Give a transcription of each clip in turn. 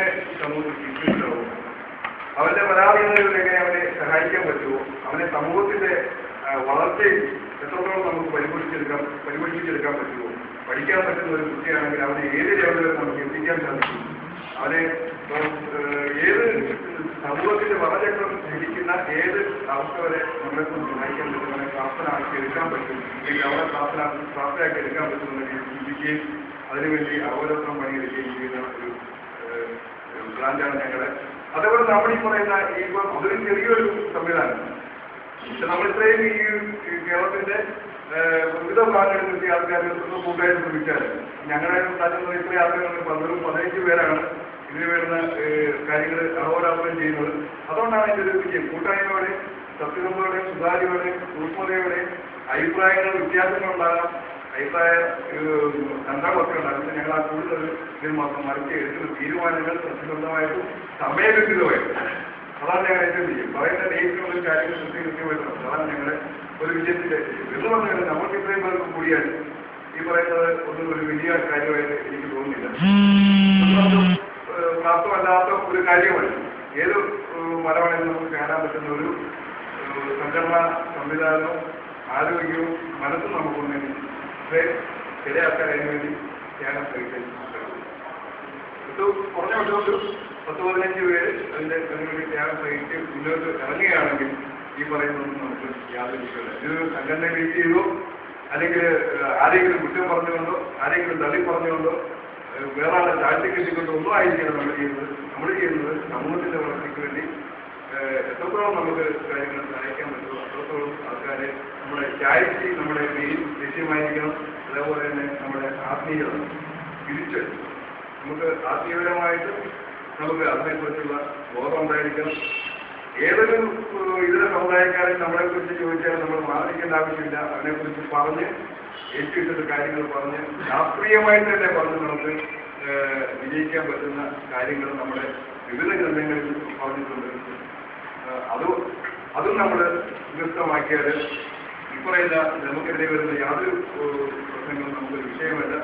എങ്ങനെ സമൂഹത്തിൽ ചിന്തിച്ചിട്ടുണ്ടാവും അവന്റെ പരാതികളിൽ എങ്ങനെ അവനെ സഹായിക്കാൻ പറ്റുമോ? അവനെ സമൂഹത്തിന്റെ വളർച്ചയിൽ എത്രത്തോളം നമുക്ക് പരിപോഷിച്ചെടുക്കാൻ പരിപോഷിച്ചെടുക്കാൻ പറ്റുമോ? പഠിക്കാൻ പറ്റുന്ന ഒരു കുട്ടിയാണെങ്കിൽ അവനെ ഏത് ലെവലിൽ നമുക്ക് എത്തിക്കാൻ സാധിക്കും? അവനെ ഏത് സമൂഹത്തിന്റെ വളചക്രം ഇരിക്കുന്ന ഏത് അവസ്ഥ വരെ നമ്മളെ സഹായിക്കാൻ പറ്റും? അവനെ പ്രാപ്തനാക്കി എടുക്കാൻ പറ്റും? അല്ലെങ്കിൽ അവരെ പ്രാപ്തനാ പ്രാർത്ഥനയാക്കി എടുക്കാൻ പറ്റുമെന്നൊക്കെ ചിന്തിക്കുകയും അതിനുവേണ്ടി അവലോകനം പണിയെടുക്കുകയും ചെയ്യുന്ന ഒരു ബ്രാഞ്ചാണ് ഞങ്ങൾ. അതേപോലെ നമ്മൾ ഈ പറയുന്ന ഈ അതൊരു ചെറിയൊരു സംവിധാനം പക്ഷെ നമ്മൾ ഇത്രയും ഈ കേരളത്തിന്റെ വിവിധ ഭാഗങ്ങളിൽ നിന്ന് ആൾക്കാരെ കൂട്ടുകാരെ കൂട്ടായിട്ട് ശ്രമിച്ചാൽ ഞങ്ങളുടെ തന്നെ ഇത്രയും ആൾക്കാർ പന്ത്രണ്ട് പതിനഞ്ച് പേരാണ് ഇതിന് വരുന്ന കാര്യങ്ങൾ അഹോരാത്രം ചെയ്യുന്നത്. അതുകൊണ്ടാണ് ഇതിന്റെ ഒരു വിജയം. കൂട്ടായ്മയോടെ സത്യസന്ധതയോടെ സുതാര്യയോടെ സൂക്ഷ്മതയോടെ അഭിപ്രായങ്ങൾ വ്യത്യാസങ്ങൾ ഉണ്ടാകാം. അഭിപ്രായ കണ്ടാളൊക്കെ ഉണ്ടായിരുന്നു ഞങ്ങൾ ആ കൂടുതൽ ഇതിൽ മാത്രം മറിച്ച് എടുക്കുന്ന തീരുമാനങ്ങൾ സത്യസന്ധമായിട്ടും സമയബന്ധിതമായിട്ടും അതാണ് ഞങ്ങൾ ഏറ്റവും ചെയ്യും. പറയുന്ന ഡേറ്റിനുള്ള കാര്യങ്ങൾ കൃത്യം അതാണ് ഞങ്ങളുടെ ഒരു വിജയത്തിന്റെ എന്ന് പറഞ്ഞാൽ നമുക്ക് ഇത്രയും പേർക്ക് കൂടിയാൽ ഈ പറയുന്നത് ഒന്നും ഒരു വലിയ കാര്യമായിട്ട് എനിക്ക് തോന്നുന്നില്ല. പ്രാപ്തമല്ലാത്ത ഒരു കാര്യമാണ്. ഏത് മരമാണെങ്കിലും നമുക്ക് കാണാൻ പറ്റുന്ന ഒരു സംഘടനാ സംവിധാനവും ആരോഗ്യവും മനസ്സും നമുക്കുണ്ടെങ്കിൽ പക്ഷേ ചില ആൾക്കാർ അതിന് വേണ്ടി ത്യാഗം സഹിക്കാൻ ഇത് കുറഞ്ഞ വിട്ടുകൊണ്ട് പത്ത് പതിനഞ്ച് പേര് അതിന്റെ അതിനുവേണ്ടി ധ്യാനം സഹിച്ച് മുന്നോട്ട് ഇറങ്ങുകയാണെങ്കിൽ ഈ പറയുന്നതൊന്നും നമുക്ക് യാതൊരു വിഷയമില്ല. ഇത് സംഘടന ലീഡ് ചെയ്തോ അല്ലെങ്കിൽ ആരെങ്കിലും കുറ്റം പറഞ്ഞുകൊണ്ടോ ആരെങ്കിലും തള്ളി പറഞ്ഞുകൊണ്ടോ വേറെ ആളെ താഴ്ത്തി കിട്ടിക്കൊണ്ടോ ഒന്നും ആയിരിക്കണം നമ്മൾ ചെയ്യുന്നത്. നമ്മൾ ചെയ്യുന്നത് സമൂഹത്തിന്റെ വളർച്ചയ്ക്ക് വേണ്ടി എത്രത്തോളം നമുക്ക് കാര്യങ്ങൾ സഹായിക്കാൻ പറ്റുമോ? അത്രത്തോളം ആൾക്കാരെ നമ്മുടെ ചാരിറ്റി നമ്മുടെ മെയിൻ ലക്ഷ്യമായിരിക്കണം അതേപോലെ തന്നെ നമ്മുടെ ആത്മീയത തിരിച്ച് നമുക്ക് ആത്മീയപരമായിട്ട് നമുക്ക് അതിനെക്കുറിച്ചുള്ള ബോധം ഉണ്ടായിരിക്കണം. ഏതൊരു ഇതര സമുദായക്കാരൻ നമ്മളെ കുറിച്ച് ചോദിച്ചാൽ നമ്മൾ മാറിക്കേണ്ട ആവശ്യമില്ല. അതിനെക്കുറിച്ച് പറഞ്ഞ് ഏറ്റുവിട്ടത് കാര്യങ്ങൾ പറഞ്ഞ് ശാസ്ത്രീയമായിട്ട് തന്നെ പറഞ്ഞ് നമുക്ക് വിജയിക്കാൻ പറ്റുന്ന കാര്യങ്ങൾ നമ്മുടെ വിവിധ ഗ്രന്ഥങ്ങളിൽ പറഞ്ഞിട്ടുണ്ട്. അത് അതും നമ്മൾ വ്യക്തമാക്കിയാൽ ഇപ്പറയില്ല നമുക്കെതിരെ വരുന്ന യാതൊരു പ്രശ്നങ്ങളും നമുക്കൊരു വിഷയമല്ല.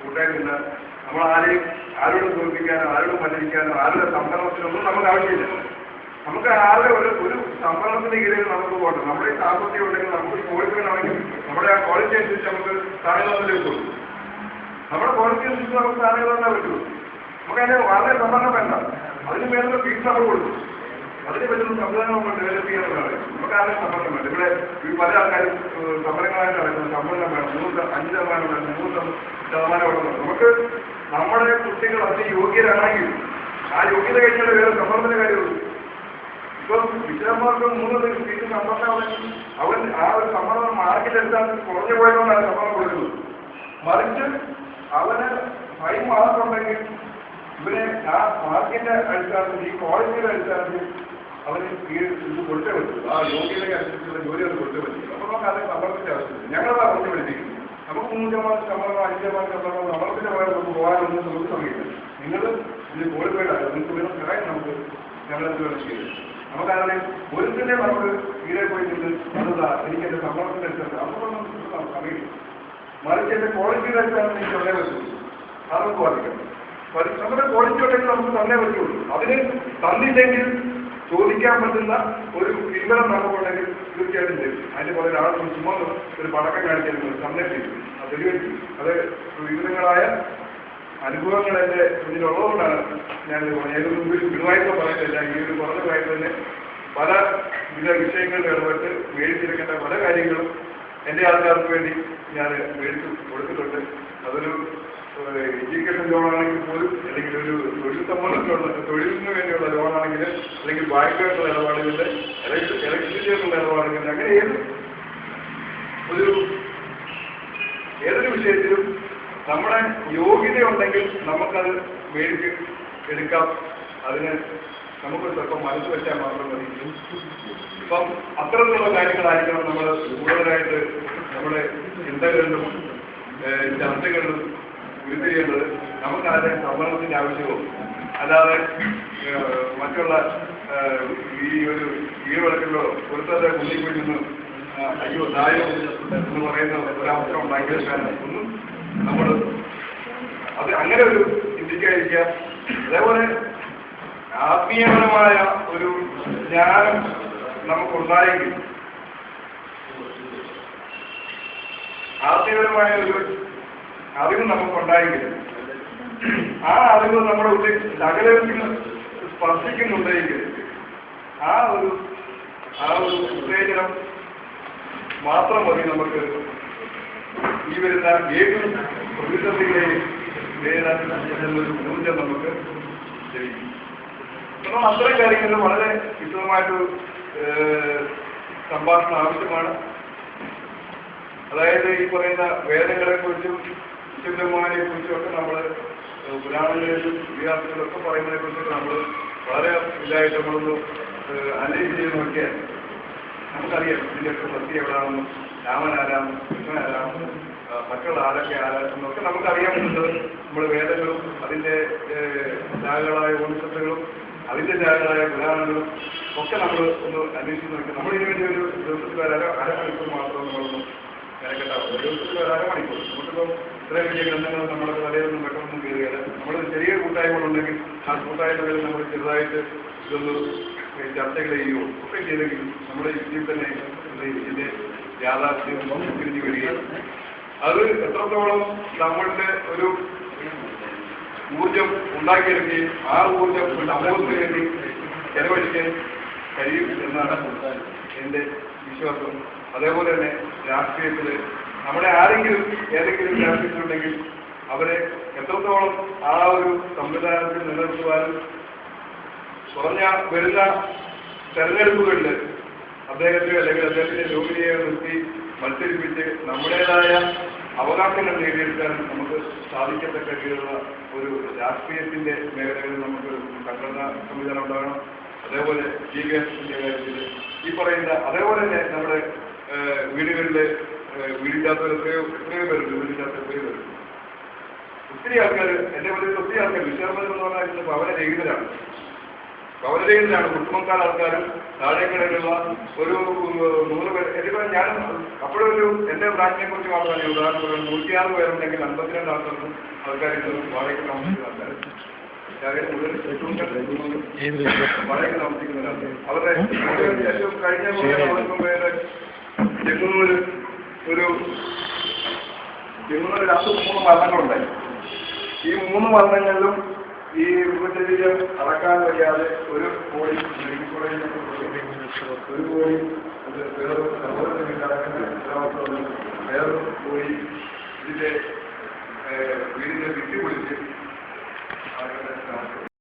കൂട്ടായിട്ടില്ല നമ്മൾ ആരെയും ആരോടും തോൽപ്പിക്കാനോ ആരോടും മത്സരിക്കാനോ ആരുടെ സംഭരണത്തിനൊന്നും നമുക്ക് ആവശ്യമില്ല. നമുക്ക് ആരുടെ ഒരു ഒരു സംഭരണത്തിന്റെ കീഴിൽ നമുക്ക് പോകണം നമ്മുടെ ഈ സാമ്പത്തികം ഉണ്ടെങ്കിൽ നമുക്ക് ക്വാളിറ്റി വേണമെങ്കിൽ നമ്മുടെ ആ ക്വാളിറ്റി അനുസരിച്ച് നമുക്ക് സ്ഥാനങ്ങളിലേക്ക് കിട്ടും നമ്മുടെ ക്വാളിറ്റി അനുസരിച്ച് നമുക്ക് സ്ഥാനങ്ങൾ തന്നെ പറ്റുള്ളൂ നമുക്ക് അതിന് വളരെ സംഭരണം വേണ്ട. അതിന് വേണ്ട ഫീസ് നമ്മൾ കൊടുക്കും. അതിന് പറ്റുന്ന സംവിധാനം നമ്മൾ ഡെവലപ്പ് ചെയ്യാനുള്ളതാണ് നമുക്ക് ആരും സമ്മർദ്ദം വേണ്ട ഇവിടെ പല ആൾക്കാരും സമരങ്ങളായിട്ട് നടക്കുന്നത് സമ്മർദ്ദം വേണം മൂന്ന് അഞ്ച് ശതമാനം വേണം മൂന്ന് ശതമാനം വേണം നമുക്ക് നമ്മുടെ കുട്ടികൾ അതിന് യോഗ്യരാണെങ്കിൽ ആ യോഗ്യത കഴിഞ്ഞാൽ വേറെ സമ്മർദ്ദത്തിന് കാര്യമുള്ളൂ. ഇപ്പം വിദ്യാഭ്യാസം മൂന്ന് സീറ്റ് സമ്മർദ്ദം അവൻ ആ ഒരു സമ്മർദ്ദം മാർക്കിലെത്താൻ കുറഞ്ഞു പോയതുകൊണ്ടാണ് സമ്മർദ്ദം കൊടുക്കുന്നത്. മറിച്ച് അവന് ഫൈൻ മാർക്കുണ്ടെങ്കിൽ ഇവരെ ആ മാർക്കിന്റെ അടിസ്ഥാനത്തിൽ ഈ ക്വാളിറ്റിയുടെ അടിസ്ഥാനത്തിൽ അവന് ഇത് കൊടുത്തേ പറ്റൂ. ആ യോഗ്യതയ്ക്ക് അനുസരിച്ചുള്ള ജോലി അത് കൊടുത്തേ പറ്റും. അപ്പോൾ നമുക്ക് അത് സംവരണത്തിന്റെ ആവശ്യമില്ല. ഞങ്ങളത് അറിഞ്ഞു പഠിപ്പിക്കും. നമുക്ക് മൂന്ന് ശമ്പളം അഞ്ച് ശമ്പളം നമ്മളത്തിന്റെ പകരം നമുക്ക് പോകാനൊന്നും നമുക്ക് സമയമില്ല. നിങ്ങൾ ഇത് ക്വാളിഫൈഡ് ആണ് നിങ്ങൾക്ക് വേണം സഹായം നമുക്ക് ഞങ്ങളത് വേണം ചെയ്ത്. നമുക്കതിനെ തന്നെ നമുക്ക് തീരെ പോയിട്ടുണ്ട് അതാ എനിക്ക് എന്റെ സമ്മർദ്ദത്തിന്റെ അടുത്തുണ്ട് അതൊന്നും നമുക്ക് സമയമില്ല. മറിച്ച് എന്റെ ക്വാളിറ്റിയുടെ അടുത്താണ് എനിക്ക് തന്നേ പറ്റുള്ളൂ. അതൊക്കെ ബാധിക്കണം പരി- നമ്മുടെ ക്വാളിറ്റി ഉണ്ടെങ്കിൽ നമുക്ക് തന്നെ പറ്റുള്ളൂ. അതിന് തന്നില്ലെങ്കിൽ ചോദിക്കാൻ പറ്റുന്ന ഒരു വിവരം നമുക്കുണ്ടെങ്കിൽ തീർച്ചയായിട്ടും ചെയ്യും അതിന്റെ പോലെ ഒരാൾ ചുമ്മാ ഒരു പടക്കം കാണിച്ചിരുന്നു സന്ദേശം അത് വെടിവെച്ചു അത് വിവിധങ്ങളായ അനുഭവങ്ങൾ എന്റെ മുന്നിലുള്ളതുകൊണ്ടാണ് ഞാൻ ഏത് മുമ്പിൽ ഗുരുവായൂർ പറയുന്നില്ല ഈ ഒരു കുറഞ്ഞ കാര്യത്തിൽ തന്നെ പല വിവിധ വിഷയങ്ങളിൽ ഇടപെട്ട് മേടിച്ചെടുക്കേണ്ട പല കാര്യങ്ങളും എന്റെ ആൾക്കാർക്ക് വേണ്ടി ഞാൻ മേടിച്ചു കൊടുത്തിട്ടുണ്ട്. അതൊരു എഡ്യൂക്കേഷൻ ലോണാണെങ്കിൽ പോലും അല്ലെങ്കിൽ ഒരു തൊഴിൽ സംബന്ധത്തിലുള്ള തൊഴിലിന് വേണ്ടിയുള്ള ലോണാണെങ്കിൽ അല്ലെങ്കിൽ ബാങ്കായിട്ടുള്ള ഇടപാടുകളിൽ ഇലക്ട്രിസിറ്റിയായിട്ടുള്ള ഇടപാടുകളിൽ അങ്ങനെ ഏത് ഒരു ഏതൊരു വിഷയത്തിലും നമ്മുടെ യോഗ്യത ഉണ്ടെങ്കിൽ നമുക്കത് മേടിച്ച് എടുക്കാം. അതിന് നമുക്ക് സ്വല്പം മനസ്സ് വെച്ചാൽ മാത്രം മതി. ഇപ്പം അത്തരത്തിലുള്ള കാര്യങ്ങളായിരിക്കണം നമ്മൾ കൂടുതലായിട്ട് നമ്മുടെ ചിന്തകളിലും ചർച്ചകളിലും ഉരുത്തിരിയേണ്ടത് നമുക്ക് അതിന്റെ സംവരണത്തിന്റെ ആവശ്യമോ അല്ലാതെ മറ്റുള്ള ഈ ഒരു കീഴ്വഴക്കിലോ കുന്നിപ്പോയി നിന്ന് ആ, അയ്യോ ദായോ എന്ന് പറയുന്ന ഒരവസരം ഉണ്ടാക്കിയെടുക്കാൻ ഒന്നും നമ്മൾ അത് അങ്ങനെ ഒരു ചിന്തിക്കാതിരിക്കുക. അതേപോലെ ആത്മീയപരമായ ഒരു ജ്ഞാനം നമുക്കുണ്ടായെങ്കിൽ ആത്മീയപരമായ ഒരു അറിവ് നമുക്കുണ്ടായെങ്കിൽ ആ അറിവ് നമ്മുടെ ഉള്ളിൽ സ്പർശിക്കുന്നുണ്ടെങ്കിൽ ആ ഒരു ആ ഒരു ഉത്തേജനം മാത്രം മതി നമുക്ക് ഈ വരുന്ന ഏത് പ്രതിസന്ധികളെയും നേരിടാൻ എന്നൊരു ഊർജം നമുക്ക് ലഭിക്കും. കാരണം അത്തരം കാര്യങ്ങളിൽ വളരെ വിശദമായിട്ട് സംഭാഷണം ആവശ്യമാണ്. അതായത് ഈ പറയുന്ന വേദങ്ങളെ കുറിച്ചും വിശുദ്ധമാനെ കുറിച്ചൊക്കെ നമ്മൾ പുരാണങ്ങളിലും ഇതിഹാസങ്ങളിലും ഒക്കെ പറയുന്നതിനെ കുറിച്ചൊക്കെ നമ്മൾ വളരെ ഇതായിട്ട് നമ്മളൊന്ന് അനലൈസ് ചെയ്ത് നോക്കിയാൽ നമുക്കറിയാം ഇതിന്റെയൊക്കെ സത്യം എവിടെയാണെന്നും രാമൻ കൃഷ്ണനാരാം മറ്റുള്ള ആരൊക്കെ ആരാക്കുന്നൊക്കെ നമുക്കറിയാവുന്നത് നമ്മൾ വേദങ്ങളും അതിന്റെ ജാഗകളായ ഉപനിഷത്തുകളും അതിന്റെ ശാഖകളായ പുരാണങ്ങളും ഒക്കെ നമ്മൾ ഒന്ന് അന്വേഷിച്ച് നോക്കി നമ്മൾ ഇതിനു വേണ്ടി ഒരു ദിവസത്തിൽ ഒരു അരമണിക്കൂർ മാത്രം നമ്മളൊന്ന് മെനക്കെട്ടാവും ഒരു ദിവസത്തിൽ ഒരു അരമണിക്കൂർ നമുക്കിപ്പം ഇത്രയും വലിയ ഗ്രന്ഥങ്ങൾ നമ്മുടെ തലയിലൊന്നും പെട്ടെന്നൊന്നും കയറുകയില്ല നമ്മൾ ചെറിയ കൂട്ടായ്മകളുണ്ടെങ്കിൽ ആ കൂട്ടായ്മകളിൽ നമ്മൾ ചെറുതായിട്ട് ഇതൊന്ന് ചർച്ചകൾ ചെയ്യുകയോ ഒക്കെ ചെയ്തെങ്കിൽ നമ്മുടെ ഇന്ത്യയിൽ തന്നെ ഇതിന്റെ യാഥാർത്ഥ്യം തിരിഞ്ഞു വരികയാണ്. അത് എത്രത്തോളം നമ്മളുടെ ഒരു ഊർജം ഉണ്ടാക്കിയെടുക്കുകയും ആ ഊർജം സമൂഹത്തിന് വേണ്ടി ചെലവഴിക്കാൻ കഴിയും എന്നാണ് എന്റെ വിശ്വാസം. അതേപോലെ തന്നെ രാഷ്ട്രീയത്തിൽ നമ്മുടെ ആരെങ്കിലും ഏതെങ്കിലും രാഷ്ട്രീയത്തിലുണ്ടെങ്കിൽ അവരെ എത്രത്തോളം ആ ഒരു സംവിധാനത്തിൽ നിലനിർത്തുവാനും കുറഞ്ഞ വരുന്ന തെരഞ്ഞെടുപ്പുകളിൽ അദ്ദേഹത്തെ അല്ലെങ്കിൽ അദ്ദേഹത്തിന്റെ ജോലിയെ നിർത്തി മത്സരിപ്പിച്ച് നമ്മുടേതായ അവകാശങ്ങൾ നേടിയെടുക്കാൻ നമുക്ക് സാധിക്കത്തക്ക രീതിയിലുള്ള ഒരു രാഷ്ട്രീയത്തിന്റെ മേഖലകളിൽ നമുക്ക് സംഘടനാ സംവിധാനം ഉണ്ടാകണം. അതേപോലെ വിദ്യാഭ്യാസത്തിന്റെ കാര്യത്തിൽ ഈ പറയുന്ന അതേപോലെ തന്നെ നമ്മുടെ വീടുകളിലെ വീടില്ലാത്തവർ എത്രയോ എത്രയോ പേരുണ്ട് വീടില്ലാത്ത എത്രയോ പേരുണ്ട്. ഒത്തിരി ആൾക്കാർ എന്റെ പറയുന്നത് ഒത്തിരി ആൾക്കാർ വിശ്വാസം എന്ന് പറഞ്ഞാൽ ഭവനരഹിതരാണ് ഭവന രഹിതരാണ്. ഭവനരഹിതരാണ് കുടുംബക്കാർ ആൾക്കാരും താഴേക്കടയിലുള്ള ഒരു നൂറ് പേര്. എന്നിപ്പോൾ ഞാൻ അപ്പോഴൊരു എന്റെ ബ്രാഞ്ചിനെ കുറിച്ച് മാത്രമാണ് ഉദാഹരണം പറയുന്നത് നൂറ്റിയാറ് പേരുണ്ടെങ്കിൽ അമ്പത്തിരണ്ട് ആൾക്കാർക്കും ആൾക്കാർ വാടകയ്ക്ക് താമസിക്കുന്ന ആൾക്കാർ വാടകയ്ക്ക് താമസിക്കുന്നവരാണ് അവരുടെ ഏറ്റവും കഴിഞ്ഞ ചെങ്ങന്നൂര് ഒരു ഇന്നൊരു രണ്ട് മൂന്ന് മരണങ്ങളുണ്ടായി. ഈ മൂന്ന് മരണങ്ങളിലും ഈ ഉപചര്യം അടക്കാൻ കഴിയാതെ ഒരു കോഴി മെഡിക്കൽ കോളേജിൽ ഒരു കോഴി അത് വേറൊരു ഉത്തരവാദിത്വം വേറൊരു കോഴി ഇതിന്റെ വീടിന്റെ വിട്ടി അവരുടെ